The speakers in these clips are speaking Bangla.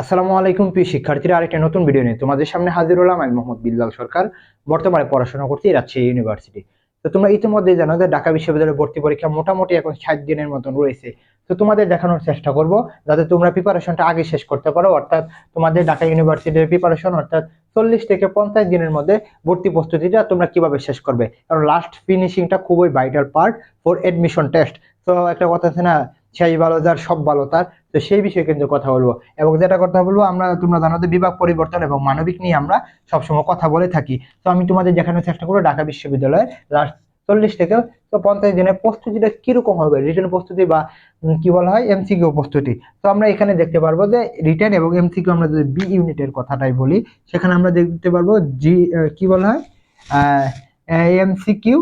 আসসালামু আলাইকুম প্রিয় শিক্ষার্থীরা, আরেকটা নতুন ভিডিও নিয়ে তোমাদের সামনে হাজির হলাম আমি মোহাম্মদ বিল্লাল সরকার। বর্তমানে পড়াশোনা করছি রাজশাহী ইউনিভার্সিটি তো তোমরা ইতিমধ্যে জানো যে ঢাকা বিশ্ববিদ্যালয়ের ভর্তি পরীক্ষা মোটামুটি এখন ষাট দিনের মতন রয়েছে। তো তোমাদের দেখানোর চেষ্টা করব যাতে তোমরা প্রিপারেশনটা আগে শেষ করতে পারো, অর্থাৎ তোমাদের ঢাকা ইউনিভার্সিটির প্রিপারেশন অর্থাৎ চল্লিশ থেকে পঞ্চাশ দিনের মধ্যে ভর্তি প্রস্তুতিটা তোমরা কীভাবে শেষ করবে। কারণ লাস্ট ফিনিশিংটা খুবই vital part for admission test তো একটা কথা আছে না সেই ভালো যার, সব ভালো তার। তো সেই বিষয়ে কিন্তু কথা বলব। এবং যেটা কথা বলব, আমরা তোমরা জানো যে বিভাগ পরিবর্তন এবং মানবিক নিয়ে আমরা সবসময় কথা বলে থাকি। তো আমি তোমাদের দেখানোর চেষ্টা করব ঢাকা বিশ্ববিদ্যালয়ে লাস্ট চল্লিশ থেকে তো পঞ্চাশ দিনের প্রস্তুতিটা কীরকম হবে? রিটার্ন প্রস্তুতি বা কি বলা হয়? এমসিকিউ প্রস্তুতি। তো আমরা এখানে দেখতে পারব যে রিটার্ন এবং এমসিকিউ আমরা যদি বি ইউনিটের কথাটাই বলি, সেখানে আমরা দেখতে পারব জি কি বলা হয়? এমসিকিউ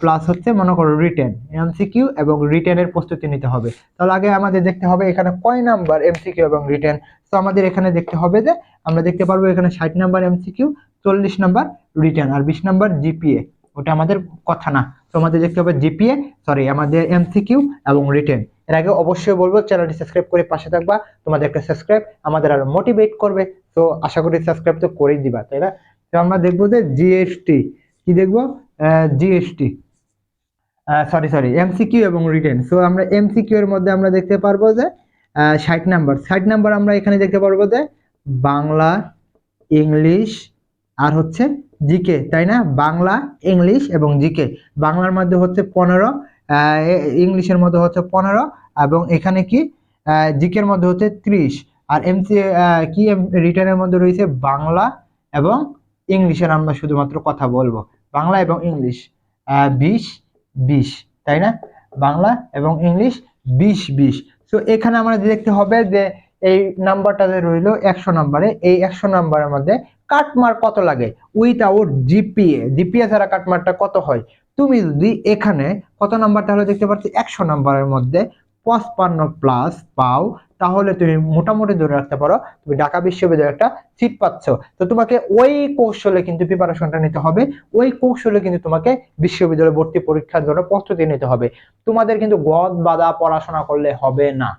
প্লাস হচ্ছে মনে করো রিটেন এমসিকিউ এবং রিটেনের প্রস্তুতি নিতে হবে। তাহলে আগে আমাদের দেখতে হবে এখানে কয় নাম্বার এমসিকিউ এবং রিটেন তো আমাদের এখানে দেখতে হবে যে আমরা দেখতে পারব এখানে ষাট নাম্বার এমসিকিউ চল্লিশ নাম্বার রিটেন আর বিশ নাম্বার জিপিএ ওটা আমাদের কথা না। তো আমাদের দেখতে হবে জিপিএ সরি আমাদের এমসিকিউ এবং রিটেন এর আগে অবশ্যই বলব, চ্যানেলটি সাবস্ক্রাইব করে পাশে থাকবা, তোমাদের একটা সাবস্ক্রাইব আমাদের আরও মোটিভেট করবে। তো আশা করি সাবস্ক্রাইব তো করেই দিবা, তাই না? তো আমরা দেখব যে জিএসটি কি দেখব? জিএসটি সরি সরি এমসিকিউ এবং রিটেন সো আমরা এমসিকিউ এর মধ্যে আমরা দেখতে পারব যে ষাট নাম্বার ষাট নাম্বার আমরা এখানে দেখতে পারব যে, বাংলা, ইংলিশ, আর হচ্ছে জিকে তাই না? বাংলা, ইংলিশ এবং জিকে বাংলার মধ্যে হচ্ছে পনেরো ইংলিশের মধ্যে হচ্ছে পনেরো এবং এখানে কি? জিকের মধ্যে হচ্ছে ত্রিশ। আর এমসি কি রিটার্নের মধ্যে রয়েছে বাংলা এবং ইংলিশের আমরা শুধুমাত্র কথা বলব। বাংলা এবং ইংলিশ বিশ বিশ, তাই না? বাংলা এবং ইংলিশ, বিশ বিশ। তো এখানে আমাদের দেখতে হবে যে এই নাম্বারটা যে রইল একশো নাম্বারে। এই একশো নাম্বারের মধ্যে কাটমার কত লাগে? Without GPA. জিপিএ ছাড়া কাটমারটা কত হয়? তুমি যদি এখানে কত নাম্বার তাহলে দেখতে পাচ্ছি একশো নাম্বারের মধ্যে পঁচপান্ন প্লাস পাও। তাহলে তুমি মোটামুটি ধরে রাখতে পারো, তুমি ঢাকা বিশ্ববিদ্যালয়ে একটা সিট পাচ্ছ। তো তোমাকে ওই কৌশলে কিন্তু প্রিপারেশনটা নিতে হবে, ওই কৌশলে কিন্তু তোমাকে বিশ্ববিদ্যালয় ভর্তি পরীক্ষার জন্য প্রস্তুতি নিতে হবে। তোমাদের কিন্তু গদ বাদা পড়াশোনা করলে হবে না।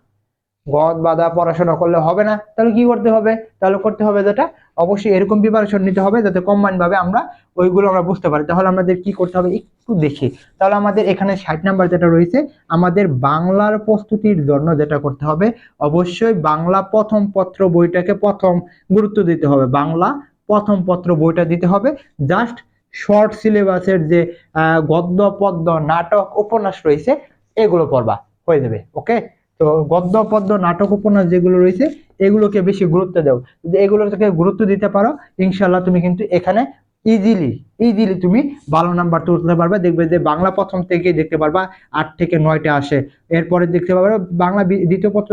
গদ বাদা পড়াশোনা করলে হবে না। তাহলে কি করতে হবে? তাহলে করতে হবে যেটা? অবশ্যই এরকম প্রিপারেশন নিতে হবে যাতে ভাবে আমরা ওইগুলো আমরা বুঝতে পারি। তাহলে আমাদের কি করতে হবে? একটু দেখি। তাহলে আমাদের এখানে ষাট নাম্বার যেটা রয়েছে, আমাদের বাংলার প্রস্তুতির জন্য যেটা করতে হবে, অবশ্যই বাংলা প্রথম পত্র বইটাকে প্রথম গুরুত্ব দিতে হবে। বাংলা প্রথম পত্র বইটা দিতে হবে। জাস্ট শর্ট সিলেবাসের যে গদ্য, পদ্য, নাটক, উপন্যাস রয়েছে, এগুলো পড়বা। হয়ে যাবে। ওকে তো গদ্য পদ্য নাটক উপন্যাস যেগুলো রয়েছে, এগুলোকে বেশি গুরুত্ব দাও। যদি এগুলো থেকে গুরুত্ব দিতে পারো ইনশাল্লাহ তুমি কিন্তু এখানে ইজিলি ইজিলি তুমি ভালো নাম্বার তুলতে পারবে। দেখবে যে বাংলা প্রথম থেকেই দেখতে পারবা, আট থেকে নয়টা আসে। এরপরে দেখতে পারবে বাংলা দ্বিতীয় পত্র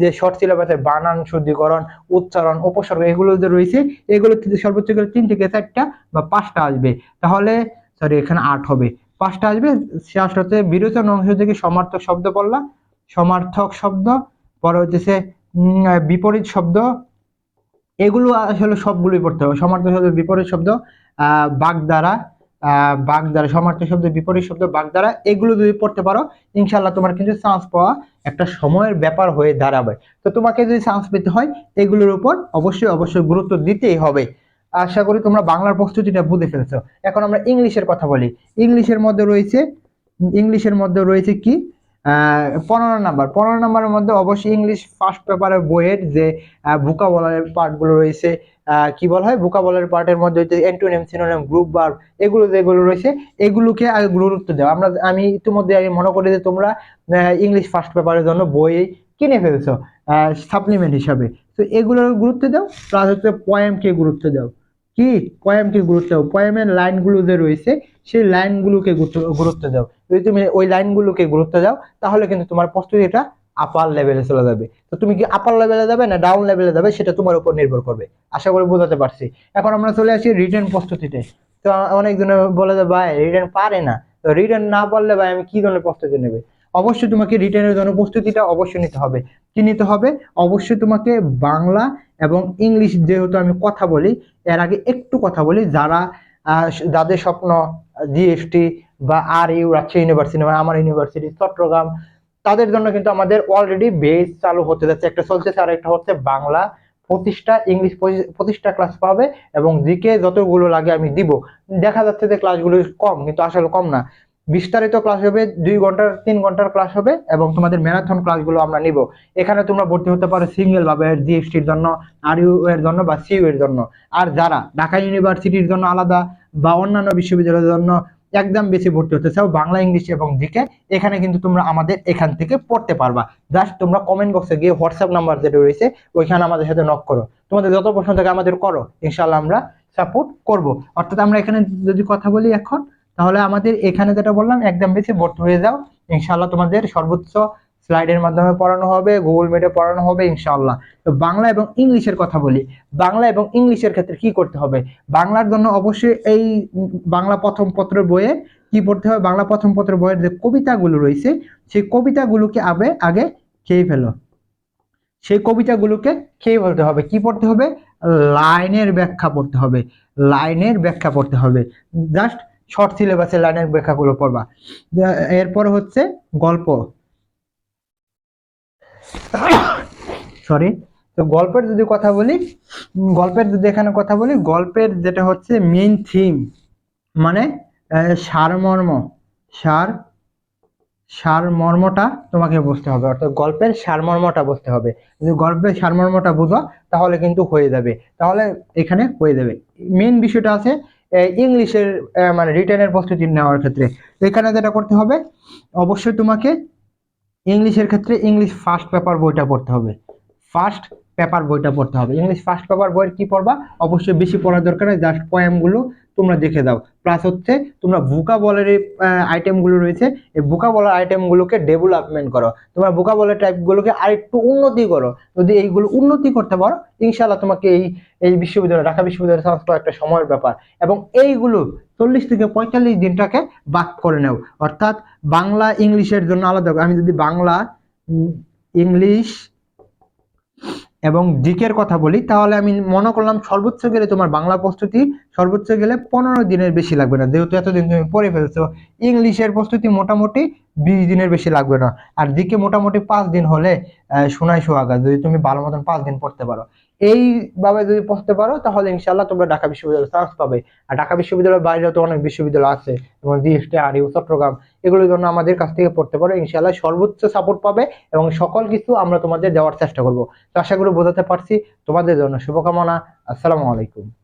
যে শর্ট সিলেবাসে বানান, শুদ্ধিকরণ, উচ্চারণ, উপসর্গ এগুলো যে রয়েছে, এগুলো সর্বোচ্চ করে তিন থেকে চারটা বা পাঁচটা আসবে। তাহলে সরি এখানে আট হবে। পাঁচটা আসবে শেষ হচ্ছে বিরোচন অংশ থেকে সমার্থক শব্দ পড়লা সমার্থক শব্দ, পরে হচ্ছে বিপরীত শব্দ। এগুলো আসলে সবগুলোই পড়তে হবে। সমার্থক শব্দ বিপরীত শব্দ, আহ, বাগধারা সমার্থক শব্দ বিপরীত শব্দ, বাগধারা, এগুলো যদি পড়তে পারো ইনশাল্লাহ তোমার কিন্তু চান্স পাওয়া একটা সময়ের ব্যাপার হয়ে দাঁড়াবে। তো তোমাকে যদি চান্স পেতে হয়, এগুলোর উপর অবশ্যই অবশ্যই গুরুত্ব দিতেই হবে। আশা করি তোমরা বাংলার প্রস্তুতিটা বুঝে ফেলছো। এখন আমরা ইংলিশের কথা বলি। ইংলিশের মধ্যে রয়েছে, ইংলিশের মধ্যে রয়েছে কি? পনেরো নাম্বার। পনেরো নাম্বারের মধ্যে অবশ্যই ইংলিশ ফার্স্ট পেপারের বইয়ের যে ভুকাবলারের পার্টগুলো রয়েছে কি বলা হয়? ভুকাবলারের পার্টের মধ্যে হচ্ছে অ্যান্টোনিম সিনোনিম গ্রুপ ভার্ব এগুলো যেগুলো রয়েছে, এগুলোকে আগে গুরুত্ব দাও আমরা আমি ইতিমধ্যে আগে মনে করি যে তোমরা ইংলিশ ফার্স্ট পেপারের জন্য বই কিনে ফেলছো সাপ্লিমেন্ট হিসাবে। তো এগুলোর গুরুত্ব দাও প্লাস হচ্ছে পয়েমকে গুরুত্ব দাও। কি? পয়েমকে গুরুত্ব দাও। পয়েমের লাইনগুলো যে রয়েছে সেই লাইনগুলোকে গুরুত্ব- দাও। যদি তুমি ওই লাইনগুলোকে গুরুত্ব দাও, তাহলে কিন্তু তোমার প্রস্তুতিটা আপার লেভেলে চলে যাবে। তো তুমি কি আপার লেভেলে যাবে না ডাউন লেভেলে যাবে, সেটা তোমার উপর নির্ভর করবে। আশা করি বোঝাতে পারছি। এখন আমরা চলে আসি রিটার্ন প্রস্তুতিতে। তো অনেকজনে বলে যে, ভাই রিটার্ন পারে না। তো রিটার্ন না পারলে ভাই, আমি কি ধরনের প্রস্তুতি নেবে? অবশ্যই তোমাকে রিটার্নের জন্য প্রস্তুতিটা অবশ্যই নিতে হবে। কি নিতে হবে? অবশ্যই তোমাকে বাংলা এবং ইংলিশ যেহেতু আমি কথা বলি, এর আগে একটু কথা বলি। যারা যাদের স্বপ্ন জিএসটি বা আর ইউ রাজশাহী ইউনিভার্সিটি মানে আমার ইউনিভার্সিটি চট্টগ্রাম, তাদের জন্য কিন্তু আমাদের অলরেডি বেস চালু হতে যাচ্ছে। একটা চলছে আর একটা হচ্ছে বাংলা। পঁচিশটা ইংলিশ পঁচিশটা ক্লাস পাবে এবং জিকে যতগুলো লাগে আমি দিব। দেখা যাচ্ছে যে ক্লাসগুলো কম, কিন্তু আসলে কম না। বিস্তারিত ক্লাস হবে, দুই ঘণ্টার, তিন ঘণ্টার ক্লাস হবে এবং তোমাদের ম্যারাথন ক্লাসগুলো আমরা নিব। এখানে তোমরা ভর্তি হতে পারো সিঙ্গেল ভাবে জিএসটির জন্য আর ইউ এর জন্য বা সিইউ এর জন্য। আর যারা ঢাকা ইউনিভার্সিটির জন্য আলাদা বা অন্যান্য বিশ্ববিদ্যালয়ের জন্য একদম বেশি ভর্তি হতে চাও বাংলা, ইংলিশ এবং জিকে এখানে কিন্তু তোমরা আমাদের এখান থেকে পড়তে পারবা। জাস্ট তোমরা কমেন্ট বক্সে গিয়ে হোয়াটসঅ্যাপ নাম্বার যেটা রয়েছে, ওইখানে আমাদের সাথে নক করো। তোমাদের যত প্রশ্ন থাকে আমাদের করো ইনশাল্লাহ আমরা সাপোর্ট করব। অর্থাৎ আমরা এখানে যদি কথা বলি এখন, তাহলে আমাদের এখানে যেটা বললাম, একদম বেশি ভর্তি হয়ে যাও ইনশাল্লাহ তোমাদের সর্বোচ্চ স্লাইডের মাধ্যমে পড়ানো হবে, গুগল মিটে পড়ানো হবে ইনশাল্লাহ তো বাংলা এবং ইংলিশের কথা বলি, বাংলা এবং ইংলিশের ক্ষেত্রে কি করতে হবে? বাংলার জন্য অবশ্যই এই বাংলা প্রথম পত্রের বইয়ে কি পড়তে হবে? বাংলা প্রথম পত্রের বইয়ের যে কবিতাগুলো রয়েছে, সেই কবিতাগুলোকে আগে আগে খেয়ে ফেলো। সেই কবিতাগুলোকে খেয়ে ফেলতে হবে। কি পড়তে হবে? লাইনের ব্যাখ্যা পড়তে হবে। লাইনের ব্যাখ্যা পড়তে হবে। জাস্ট শর্ট সিলেবাসের লাইনের ব্যাখ্যাগুলো পড়বা। এরপর হচ্ছে গল্প। সরি তো গল্পের যদি কথা বলি গল্পের যদি এখানে কথা বলি, গল্পের যেটা হচ্ছে মেইন থিম মানে সারমর্ম। সার, সারমর্মটা তোমাকে বুঝতে হবে, অর্থাৎ গল্পের সারমর্মটা বুঝতে হবে। যদি গল্পের সারমর্মটা বুঝো, তাহলে কিন্তু হয়ে যাবে। তাহলে এখানে হয়ে যাবে। মেইন বিষয়টা আছে ইংলিশের মানে রিটেনের প্রস্তুতি নেওয়ার ক্ষেত্রে। এখানে যেটা করতে হবে, অবশ্যই তোমাকে ইংলিশের ক্ষেত্রে ইংলিশ ফার্স্ট পেপার বইটা পড়তে হবে। ফার্স্ট পেপার বইটা পড়তে হবে। ইংলিশ ফার্স্ট পেপার বইয়ের কি পড়বা? অবশ্যই বেশি পড়ার দরকার নেই জাস্ট পয়েমগুলো তোমরা দেখে দাও। প্লাস হচ্ছে, তোমরা বুকা বলের আইটেমগুলো রয়েছে, এই বুকা বলার আইটেমগুলোকে ডেভেলপমেন্ট করো। তোমরা বুকা বলের টাইপগুলোকে আরেকটু উন্নতি করো। যদি এইগুলো উন্নতি করতে পারো ইনশাল্লাহ তোমাকে এই এই বিশ্ববিদ্যালয়, ঢাকা বিশ্ববিদ্যালয় পাওয়া একটা সময়ের ব্যাপার। এবং এইগুলো চল্লিশ থেকে পঁয়তাল্লিশ দিনটাকে বাদ করে নেও। অর্থাৎ বাংলা, ইংলিশের জন্য আলাদা আমি যদি বাংলা ইংলিশ এবং জিকের কথা বলি তাহলে আমি মনে করলাম সর্বোচ্চ গেলে তোমার বাংলা প্রস্তুতি সর্বোচ্চ গেলে পনেরো দিনের বেশি লাগবে না। যেহেতু এতদিন তুমি পড়ে ফেলছো ইংলিশের প্রস্তুতি মোটামুটি বিশ দিনের বেশি লাগবে না। আর জিকে মোটামুটি পাঁচ দিন হলে আহ, শোয়া সোহাগা যদি তুমি ভালো মতন পাঁচ দিন পড়তে পারো। এইভাবে যদি পড়তে পারো, তাহলে ইনশাল্লাহ তোমরা ঢাকা বিশ্ববিদ্যালয়ে চান্স পাবে। আর ঢাকা বিশ্ববিদ্যালয়ের বাইরেও তো অনেক বিশ্ববিদ্যালয় আছে, যেমন জিএসটি, আর ইউ চট্টগ্রাম এগুলোর জন্য আমাদের কাছ থেকে পড়তে পারো। ইনশাল্লাহ সর্বোচ্চ সাপোর্ট পাবে এবং সকল কিছু আমরা তোমাদের দেওয়ার চেষ্টা করব। তো আশা করি বোঝাতে পারছি। তোমাদের জন্য শুভকামনা। আসসালামু আলাইকুম।